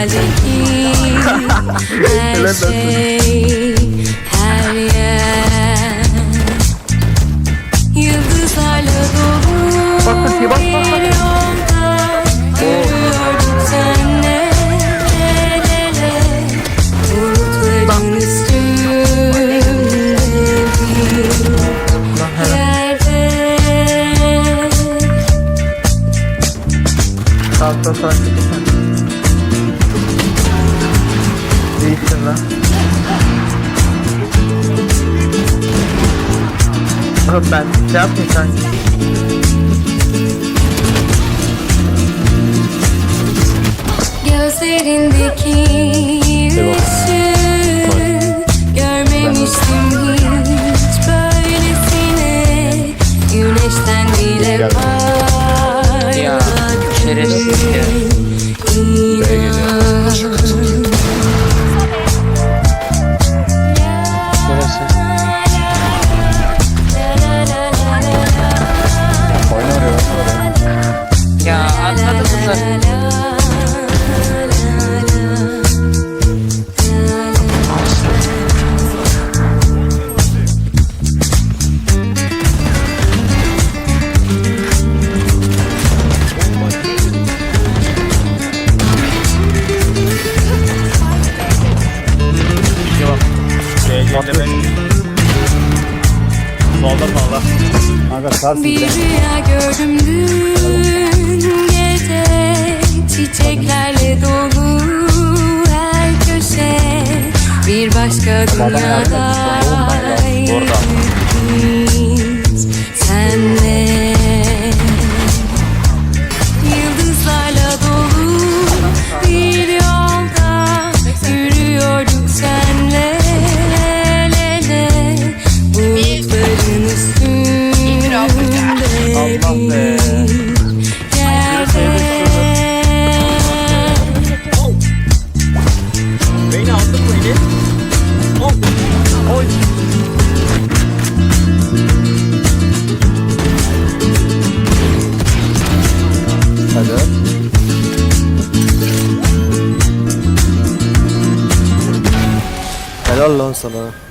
hayaldeki her şey, her yer Yıldızlarla dolu bir yolda Yürüyorduk senle el ele Bulutların üstünde bir yerde Sağ sağ sağ. Lan. Oğlum ben şey yapmayayım sanki. Gözlerindeki ışığı Görmemiştim Solda solda Kanka sarsın Bir rüya gördüm dün gece. Çiçeklerle dolu her köşe. Bir başka dünyada Helal lan